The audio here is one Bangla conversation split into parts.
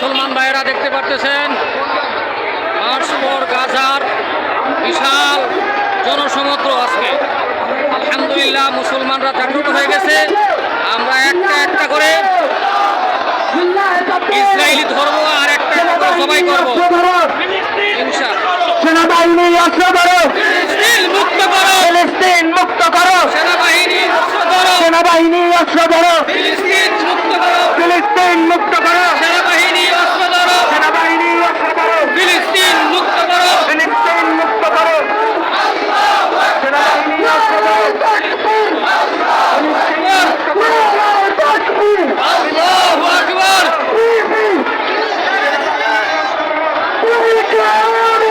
ভাইরা দেখতে পারতেছেন। মার্চ গাজার বিশাল জনসমুদ্র আজকে। আলহামদুলিল্লাহ মুসলমানরা জাগ্রত হয়ে গেছে। আমরা একটা একটা করে ইসরায়েলি ধর্ম আর একটা একটা করে সবাই করব। সেনাবাহিনী অস্ত্র ধরো। ফিলিস্তিন মুক্ত করো। ফিলিস্তিন মুক্ত করো। সেনাবাহিনী অস্ত্র ধরো সেনাবাহিনী অস্ত্র ধরো। ফিলিস্তিন মুক্ত করো। ফিলিস্তিন মুক্ত করো সেনাবাহিনী অস্ত্র ধরো সেনাবাহিনী অস্ত্র ধরো ফিলিস্তিন মুক্ত করো ফিলিস্তিন মুক্ত করো সেনাবাহিনী অস্ত্র ধরো আল্লাহু আকবার আল্লাহু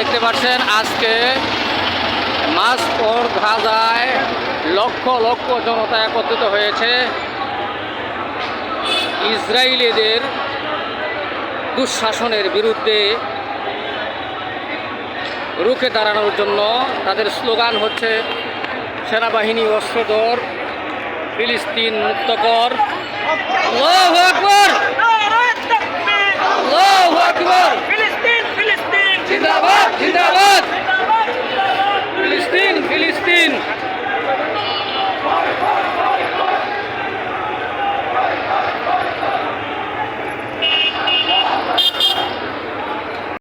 দেখতে পাচ্ছেন আজকে মাস পর গাজায় লক্ষ লক্ষ জনতা একত্রিত হয়েছে। ইসরায়েলিদের দুঃশাসনের বিরুদ্ধে রুখে দাঁড়ানোর জন্য তাদের স্লোগান হচ্ছে সেনাবাহিনী অস্ত্রধর ফিলিস্তিন মুক্তকর Filistin.